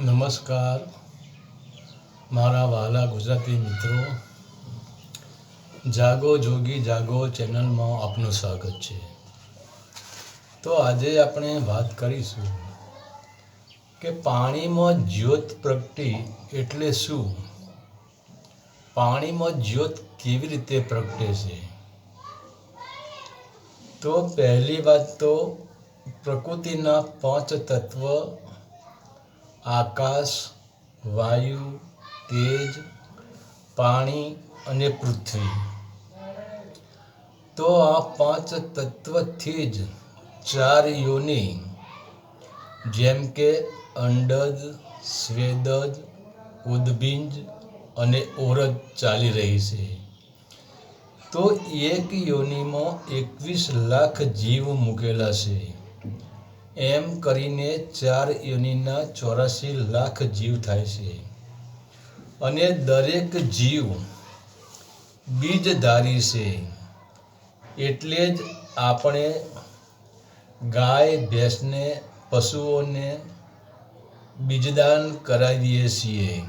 નમસ્કાર. મારા વહાલા ગુજરાતી મિત્રો, જાગો જોગી જાગો ચેનલમાં આપનું સ્વાગત છે. તો આજે આપણે વાત કરીશું કે પાણીમાં જ્યોત પ્રગટી એટલે શું? પાણીમાં જ્યોત કેવી રીતે પ્રગટે છે? તો પહેલી વાત તો પ્રકૃતિના પાંચ તત્વ આકાશ, વાયુ, તેજ, પાણી અને પૃથ્વી. તો આ પાંચ તત્વથી જ ચાર યોની, જેમ કે અંડજ, સ્વેદજ, ઉદબીજ અને ઓરજ ચાલી રહી છે. તો એક યોનિમાં એકવીસ લાખ જીવ મૂકેલા છે. એમ કરીને ચાર યોનિના ચોરાસી લાખ જીવ થાય છે. અને દરેક જીવ બીજધારી છે. એટલે જ આપણે ગાય, ભેંસને, પશુઓને બીજદાન કરાવીએ છીએ.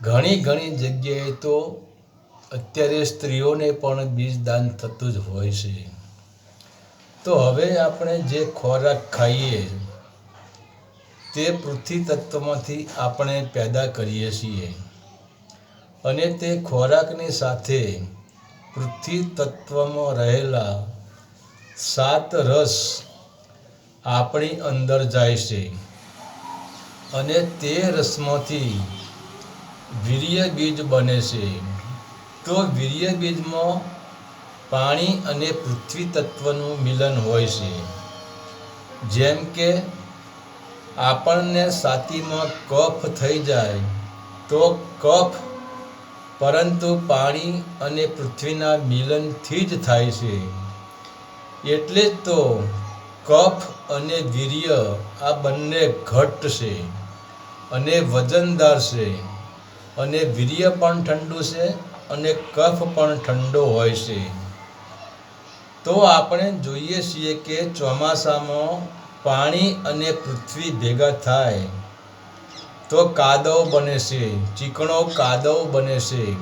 ઘણી ઘણી જગ્યાએ તો અત્યારે સ્ત્રીઓને પણ બીજદાન થતું જ હોય છે. તો હવે આપણે જે ખોરાક ખાઈએ, તે પૃથ્વી તત્વમાંથી આપણે પેદા કરીએ છીએ. અને તે ખોરાકની સાથે પૃથ્વી તત્વમાં રહેલા સાત રસ આપણી અંદર જાય છે. અને તે રસમાંથી વીર્ય બીજ બને છે. તો વીર્ય બીજમાં પાણી અને પૃથ્વી તત્વનું મિલન હોય છે. જેમ કે આપણને છાતીમાં કફ થઈ જાય, તો કફ પરંતુ પાણી અને પૃથ્વીના મિલનથી જ થાય છે. એટલે જ તો કફ અને વીર્ય આ બંને ઘટ્ટ છે અને વજનદાર છે. અને વીર્ય પણ ઠંડુ છે અને કફ પણ ઠંડો હોય છે. તો આપણે જોઈએ છીએ કે ચોમાસામાં પાણી અને પૃથ્વી ભેગા થાય. તો કાદવ બને છે, ચીકણો કાદવ બને છે.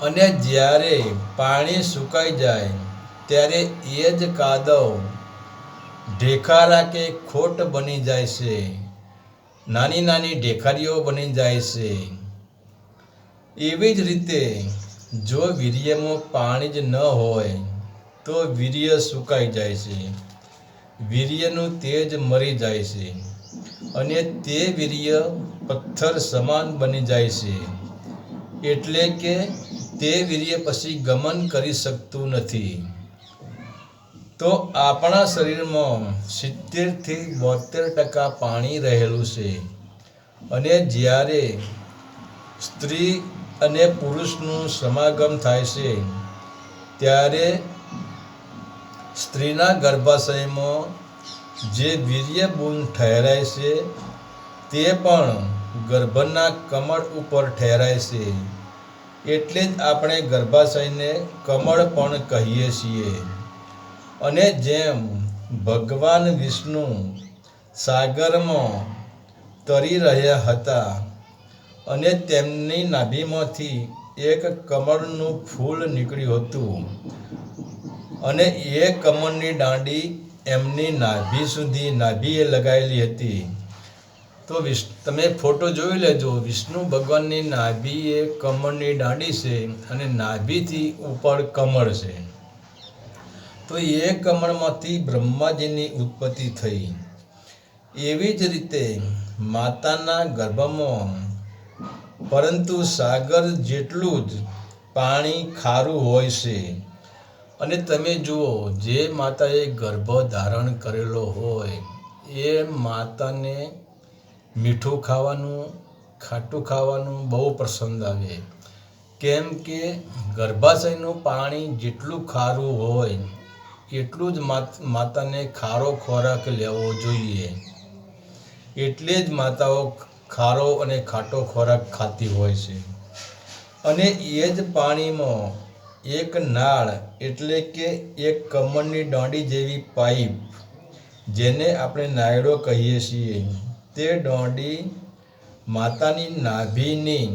અને જ્યારે પાણી સુકાઈ જાય, ત્યારે એ જ કાદવ ઢેખારા કે ખોટ બની જાય છે. નાની નાની ઢેખારીઓ બની જાય છે. એવી જ રીતે જો વીર્યમાં પાણી જ ન હોય તો વીર્ય સુકાઈ જાય છે. વીર્યનું તેજ મરી જાય છે અને તે વીર્ય પથ્થર સમાન બની જાય છે. એટલે કે તે વીર્ય પછી ગમન કરી શકતું નથી. તો આપણા શરીરમાં સિત્તેરથી બોતેર ટકા પાણી રહેલું છે અને જ્યારે સ્ત્રી અને પુરુષનું સમાગમ થાય છે, ત્યારે સ્ત્રીના ગર્ભાશયમાં જે વીર્યબુંદ ઠહેરાય છે, તે પણ ગર્ભના કમળ ઉપર ઠહેરાય છે. એટલે જ આપણે ગર્ભાશયને કમળ પણ કહીએ છીએ. અને જેમ ભગવાન વિષ્ણુ સાગરમાં તરી રહ્યા હતા અને તેમની નાભીમાંથી એક કમળનું ફૂલ નીકળ્યું હતું અને એ કમળની દાંડી એમની નાભી સુધી નાભીએ લગાવેલી હતી. તો વિશ, તમે ફોટો જોઈ લેજો. વિષ્ણુ ભગવાનની નાભી એ કમળની દાંડી છે અને નાભીથી ઉપર કમળ છે. તો એ કમળમાંથી બ્રહ્માજીની ઉત્પત્તિ થઈ. એવી જ રીતે માતાના ગર્ભમાં, પરંતુ સાગર જેટલું જ પાણી ખારું હોય છે. અને તમે જુઓ, જે માતાએ ગર્ભ ધારણ કરેલો હોય, એ માતાને મીઠું ખાવાનું, ખાટું ખાવાનું બહુ પસંદ આવે. કેમ કે ગર્ભાશયનું પાણી જેટલું ખારું હોય, એટલું જ માત- માતાને ખારો ખોરાક લેવો જોઈએ. એટલે જ માતાઓ ખારો અને ખાટો ખોરાક ખાતી હોય છે. અને એ જ પાણીમાં એક નાળ એટલે કે એક કમળની દોંડી જેવી પાઇપ, જેને આપણે નાયડો કહીએ છીએ. તે દોંડી માતાની નાભીની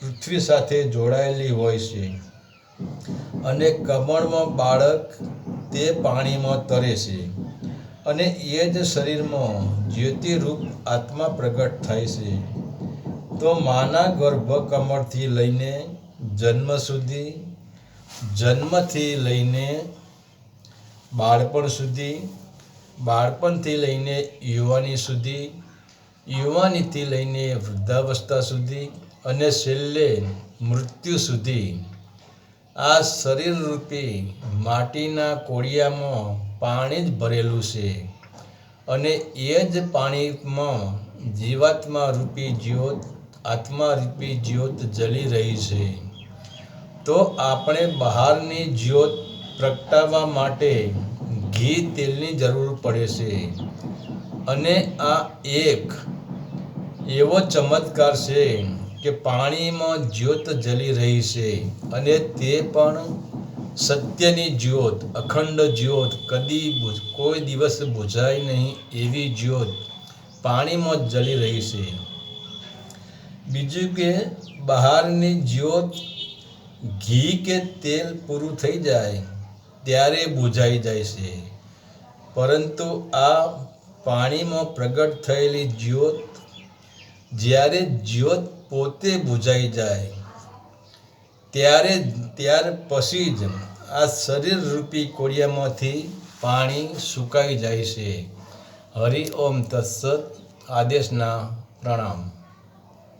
પૃથ્વી સાથે જોડાયેલી હોય છે અને કમળમાં બાળક તે પાણીમાં તરે છે અને એ જ શરીરમાં જ્યોતિરૂપ આત્મા પ્રગટ થાય છે. તો માના ગર્ભ કમળથી લઈને જન્મ સુધી જન્મથી લઈને બાળપણ સુધી, બાળપણથી લઈને યુવાની સુધી, યુવાનીથી લઈને વૃદ્ધાવસ્થા સુધી અને છેલ્લે મૃત્યુ સુધી આ શરીરરૂપી માટીના કોળિયામાં પાણી જ ભરેલું છે અને એ જ પાણીમાં જીવાત્મા રૂપી જ્યોત, આત્મા રૂપી જ્યોત જલી રહી છે. તો આપણે બહારની જ્યોત પ્રગટાવવા માટે ઘી તેલની જરૂર પડે છે. અને આ એક એવો ચમત્કાર છે કે પાણીમાં જ્યોત જલી રહી છે અને તે પણ સત્યની જ્યોત, અખંડ જ્યોત, કદી કોઈ દિવસ બુઝાય નહીં એવી જ્યોત પાણીમાં જલી રહી છે. બીજું કે બહારની જ્યોત ઘી કે તેલ પૂરું થઈ જાય, ત્યારે બુઝાઈ જાય છે. પરંતુ આ પાણીમાં પ્રગટ થયેલી જ્યોત, જ્યારે જ્યોત પોતે બુઝાઈ જાય, ત્યારે, ત્યાર પછી જ આ શરીર રૂપી કોળિયામાંથી પાણી સુકાઈ જાય છે. હરિ ઓમ તત્સત આદેશના પ્રણામ.